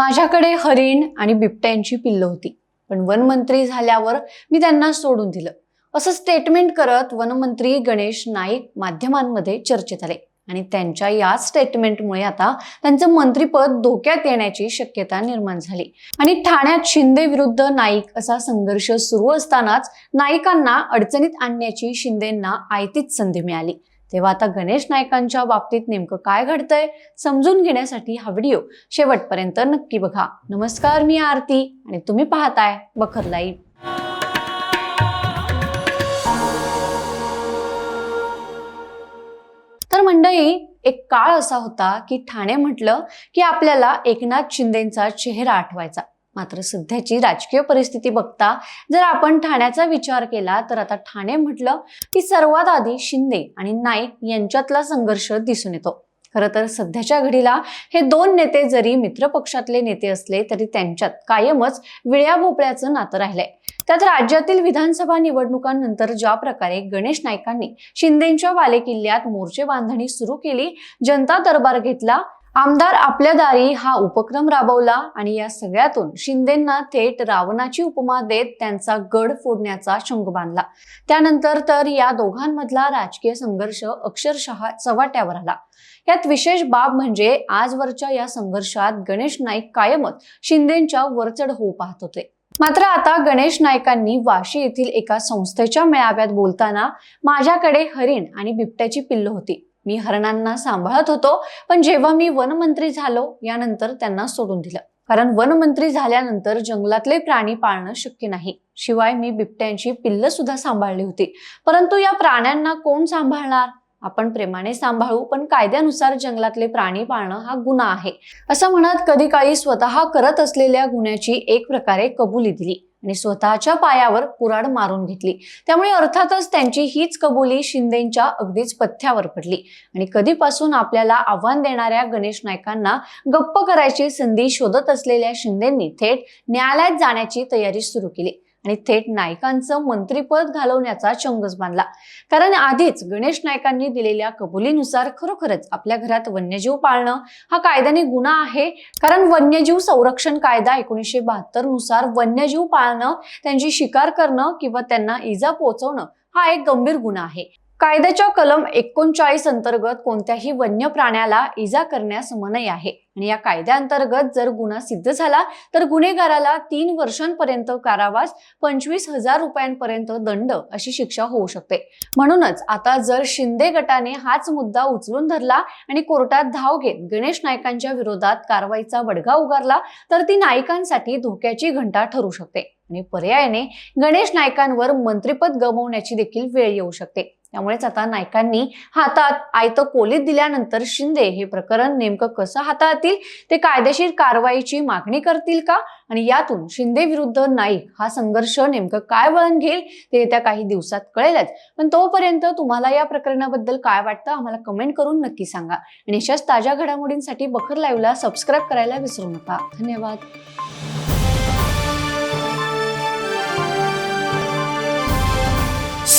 माझ्याकडे हरिण आणि बिबट्यांची पिल्लं होती. पण वनमंत्री झाल्यावर मी त्यांना सोडून दिलं. असं स्टेटमेंट करत वनमंत्री गणेश नाईक माध्यमांमध्ये चर्चेत आले. आणि त्यांच्या या स्टेटमेंटमुळे आता त्यांचं मंत्रीपद धोक्यात येण्याची शक्यता निर्माण झाली. आणि ठाण्यात शिंदे विरुद्ध नाईक असा संघर्ष सुरू असतानाच नाईकांना अडचणीत आणण्याची शिंदेंना आयतीच संधी मिळाली. तेव्हा आता गणेश नायकांच्या बाबतीत नेमकं काय घडतंय समजून घेण्यासाठी हा व्हिडिओ शेवटपर्यंत नक्की बघा. नमस्कार मी आरती आणि तुम्ही पाहताय बखर लाईव्ह. तर मंडळी एक काळ असा होता की ठाणे म्हटलं की आपल्याला एकनाथ शिंदेचा चेहरा आठवायचा. मात्र सध्याची राजकीय परिस्थिती बघता जर आपण ठाण्याचा विचार केला तर आता ठाणे म्हटलं की सर्वात आधी शिंदे आणि नाईक यांच्यातला संघर्ष दिसून येतो. खरं तर सध्याच्या घडीला हे दोन नेते जरी मित्र पक्षातले नेते असले तरी त्यांच्यात कायमच विळ्या भोपळ्याचं नातं राहिलंय. त्यात राज्यातील विधानसभा निवडणुकांनंतर ज्या प्रकारे गणेश नाईकांनी शिंदेच्या बालेकिल्ल्यात मोर्चे बांधणी सुरू केली जनता दरबार घेतला आमदार आपल्या दारी हा उपक्रम राबवला आणि या सगळ्यातून शिंदेंना थेट रावणाची उपमा देत त्यांचा गड फोडण्याचा शंग बांधला. त्यानंतर तर या दोघांमधला राजकीय संघर्ष अक्षरशः चव्हाट्यावर आला. यात विशेष बाब म्हणजे आजवरच्या या संघर्षात गणेश नाईक कायमच शिंदेच्या वरचढ होऊ पाहत होते. मात्र आता गणेश नायकांनी वाशी येथील एका संस्थेच्या मेळाव्यात बोलताना माझ्याकडे हरिण आणि बिबट्याची पिल्ल होती. मी हरणांना सांभाळत होतो पण जेव्हा मी वनमंत्री झालो यानंतर त्यांना सोडून दिलं. कारण वनमंत्री झाल्यानंतर जंगलातले प्राणी पाळणं शक्य नाही. शिवाय मी बिबट्यांची पिल्ल सुद्धा सांभाळली होती. परंतु या प्राण्यांना कोण सांभाळणार? आपण प्रेमाने सांभाळू पण कायद्यानुसार जंगलातले प्राणी पाळणं हा गुन्हा आहे. असं म्हणत कधी काळी स्वतः करत असलेल्या गुन्ह्याची एक प्रकारे कबुली दिली. आणि स्वतःच्या पायावर कुराड मारून घेतली. त्यामुळे अर्थातच त्यांची हीच कबुली शिंदेच्या अगदीच पथ्यावर पडली. आणि कधीपासून आपल्याला आव्हान देणाऱ्या गणेश नायकांना गप्प करायची संधी शोधत असलेल्या शिंदेंनी थेट न्यायालयात जाण्याची तयारी सुरू केली. आणि थेट नायकांचं मंत्रीपद घालवण्याचा चंगच बांधला. कारण आधीच गणेश नायकांनी दिलेल्या कबुलीनुसार खरोखरच आपल्या घरात वन्यजीव पाळणं हा कायद्याने गुन्हा आहे. कारण वन्यजीव संरक्षण कायदा एकोणीसशे बहात्तरनुसार वन्यजीव पाळणं त्यांची शिकार करणं किंवा त्यांना इजा पोहोचवणं हा एक गंभीर गुन्हा आहे. कायद्याच्या कलम एकोणचाळीस अंतर्गत कोणत्याही वन्य प्राण्याला इजा करण्यास मनाई आहे. आणि या कायद्याअंतर्गत जर गुन्हा सिद्ध झाला तर गुन्हेगाराला तीन वर्षांपर्यंत कारावास पंचवीस हजार रुपयांपर्यंत दंड अशी शिक्षा होऊ शकते. म्हणूनच आता जर शिंदे गटाने हाच मुद्दा उचलून धरला आणि कोर्टात धाव घेत गणेश नायकांच्या विरोधात कारवाईचा बडगा उगारला तर ती नायकांसाठी धोक्याची घंटा ठरू शकते. आणि पर्यायाने गणेश नायकांवर मंत्रिपद गमावण्याची देखील वेळ येऊ शकते. त्यामुळेच आता नायकांनी हातात आयतं कोलीत दिल्यानंतर शिंदे हे प्रकरण नेमकं कसं हाताळतील? ते कायदेशीर कारवाईची मागणी करतील का? आणि यातून शिंदे विरुद्ध नाईक हा संघर्ष नेमकं काय वळण घेईल? ते येत्या काही दिवसात कळेलच. पण तोपर्यंत तुम्हाला या प्रकरणाबद्दल काय वाटतं आम्हाला कमेंट करून नक्की सांगा. आणि अशाच ताज्या घडामोडींसाठी बखर लाईव्हला सबस्क्राईब करायला विसरू नका. धन्यवाद.